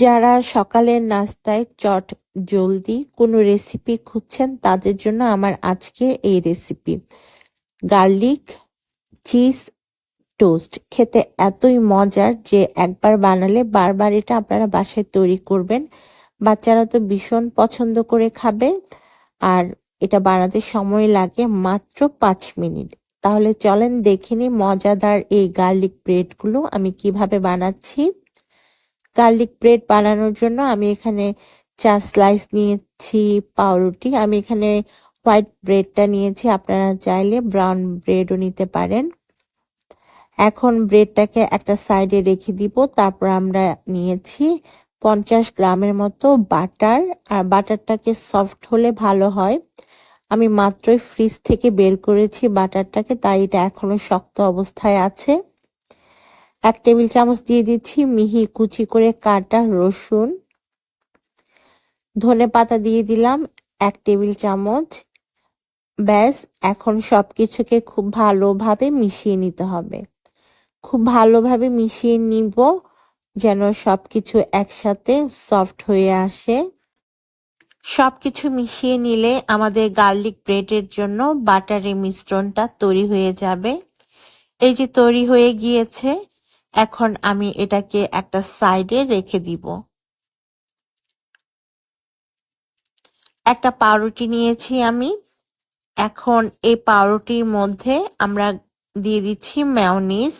যারা সকালের নাস্তায় চট জলদি কোনো রেসিপি খুঁজছেন, তাদের জন্য আমার আজকে এই রেসিপি গার্লিক চিজ টোস্ট খেতে এতই মজার যে একবার বানালে বারবার এটা আপনারা বাসায় তৈরি করবেন। বাচ্চারা তো ভীষণ পছন্দ করে খাবে আর এটা বানাতে সময় লাগে মাত্র পাঁচ মিনিট। তাহলে চলেন দেখে নিই মজাদার এই গার্লিক ব্রেডগুলো আমি কীভাবে বানাচ্ছি। গার্লিক ব্রেড বানানোর জন্য আমি এখানে চার স্লাইস নিয়েছি পাউরুটি। আমি এখানে হোয়াইট ব্রেডটা নিয়েছি, আপনারা চাইলে ব্রাউন ব্রেডও নিতে পারেন। এখন ব্রেডটাকে একটা সাইডে রেখে দিব, তারপর আমরা নিয়েছি পঞ্চাশ গ্রামের মতো বাটার। আর বাটারটাকে সফট হলে ভালো হয়। আমি মাত্রই ফ্রিজ থেকে বের করেছি বাটারটাকে, তাই এটা এখনও শক্ত অবস্থায় আছে। এক টেবিল চামচ দিয়ে দিচ্ছি মিহি কুচি করে কাটা রসুন। ধনে পাতা দিয়ে দিলাম এক টেবিল চামচ। ব্যাস, এখন সব কিছুকে খুব ভালোভাবে মিশিয়ে নিতে হবে। খুব ভালোভাবে মিশিয়ে নিব যেন সব কিছু একসাথে সফট হয়ে আসে। সব কিছু মিশিয়ে নিলে আমাদের গার্লিক ব্রেডের জন্য বাটারের মিশ্রণটা তৈরি হয়ে যাবে। এই যে তৈরি হয়ে গিয়েছে এখন আমি এটাকে একটা সাইডে রেখে দিব। একটা পাউরুটি নিয়েছি আমি। এখন এই পাউরুটির মধ্যে আমরা দিয়ে দিচ্ছি ম্যাওনিজ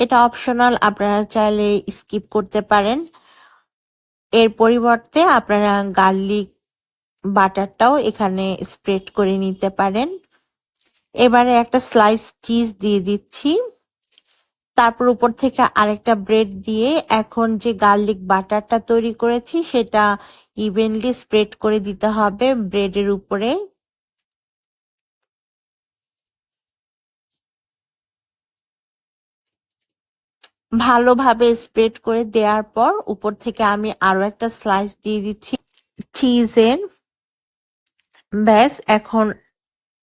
এটা অপশনাল আপনারা চাইলে স্কিপ করতে পারেন। এর পরিবর্তে আপনারা গার্লিক বাটারটাও এখানে স্প্রেড করে নিতে পারেন। এবারে একটা স্লাইস চিজ দিয়ে দিচ্ছি। তারপর উপর থেকে আরেকটা ব্রেড দিয়ে এখন যে গার্লিক বাটারটা তৈরি করেছি, সেটা ইভেনলি স্প্রেড করে দিতে হবে ব্রেডের উপরে। ভালোভাবে স্প্রেড করে দেওয়ার পর উপর থেকে আমি আরও একটা স্লাইস দিয়ে দিচ্ছি চিজের ব্যাস, এখন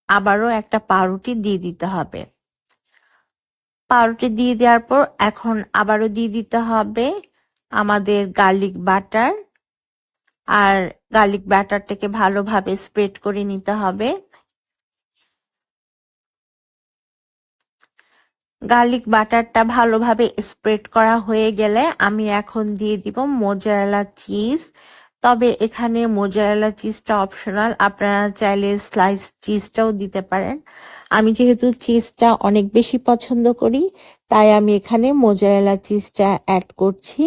আবারও একটা পাউরুটি দিয়ে দিতে হবে। পাউরুটি দিয়ে দেওয়ার পর এখন আবারও দিয়ে দিতে হবে আমাদের গার্লিক বাটার। আর গার্লিক ব্যাটারটাকে ভালোভাবে স্প্রেড করে নিতে হবে। গার্লিক বাটারটা ভালোভাবে স্প্রেড করা হয়ে গেলে আমি এখন দিয়ে দিব মোজারেলা চিজ। তবে এখানে মোজারেলা চিজটা অপশনাল আপনারা চাইলে স্লাইস চিজটাও দিতে পারেন। আমি যেহেতু চিজটা অনেক বেশি পছন্দ করি, তাই আমি এখানে মোজারেলা চিজটা অ্যাড করছি।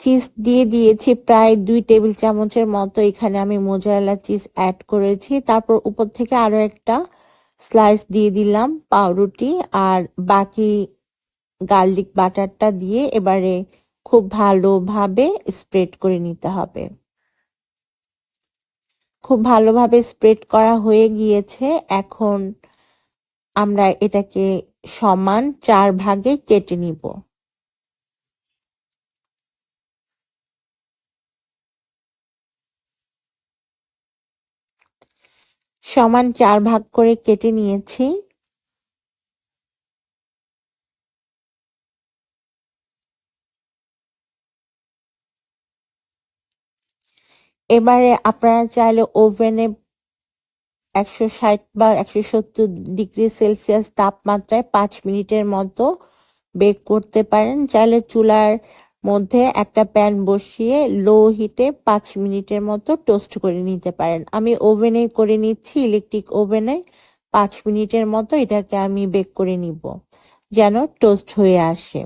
চিজ দিয়ে দিয়েছি প্রায় দুই টেবিল চামচের মতো। এখানে আমি মোজারেলা চিজ অ্যাড করেছি। তারপর উপর থেকে আরও একটা স্লাইস দিয়ে দিলাম পাউরুটি। আর বাকি গার্লিক বাটারটা দিয়ে এবারে খুব ভালোভাবে স্প্রেড করে নিতে হবে। খুব ভালোভাবে স্প্রেড করা হয়ে গিয়েছে। এখন আমরা এটাকে সমান চার ভাগে কেটে নিব। সমান চার ভাগ করে কেটে নিয়েছি। এবারে আপনারা চাইলে ওভেনে একশো ষাট বা একশো সত্তর ডিগ্রি সেলসিয়াস তাপমাত্রায় পাঁচ মিনিটের মতো বেক করতে পারেন। চাইলে চুলার মধ্যে একটা প্যান বসিয়ে লো হিটে পাঁচ মিনিটের মতো টোস্ট করে নিতে পারেন। আমি ওভেনে করে নিচ্ছি, ইলেকট্রিক ওভেনে পাঁচ মিনিটের মতো এটাকে আমি বেক করে নিব যেন টোস্ট হয়ে আসে।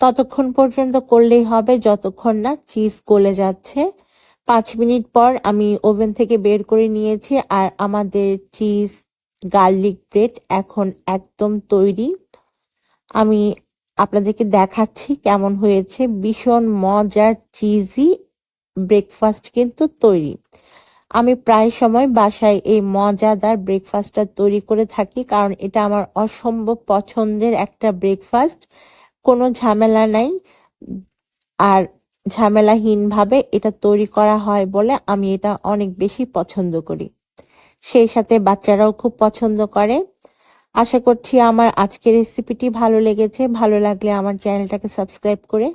ততক্ষণ পর্যন্ত করলেই হবে, যতক্ষণ না চিজ গলে যাচ্ছে। পাঁচ মিনিট পর আমি ওভেন থেকে বের করে নিয়েছি আর আমাদের চিজ গার্লিক ব্রেড এখন একদম তৈরি। আমি আপনাদেরকে দেখাচ্ছি কেমন হয়েছে। ভীষণ মজার, চিজি ব্রেকফাস্ট কিন্তু তৈরি। আমি প্রায় সময় বাসায় এই মজাদার ব্রেকফাস্টটা তৈরি করে থাকি কারণ এটা আমার অসম্ভব পছন্দের একটা ব্রেকফাস্ট। কোনো ঝামেলা নাই। আর ঝামেলাহীনভাবে এটা তৈরি করা হয় বলে আমি এটা অনেক বেশি পছন্দ করি। সেই সাথে বাচ্চারাও খুব পছন্দ করে। আশা করছি আমার আজকের রেসিপিটি ভালো লেগেছে। ভালো লাগলে আমার চ্যানেলটাকে সাবস্ক্রাইব করে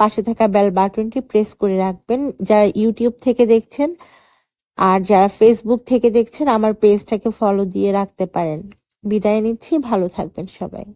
পাশে থাকা বেল বাটনটি প্রেস করে রাখবেন। যারা ইউটিউব থেকে দেখছেন আর যারা ফেসবুক থেকে দেখছেন, আমার পেজটাকে ফলো দিয়ে রাখতে পারেন। বিদায় নিচ্ছি। ভালো থাকবেন সবাই।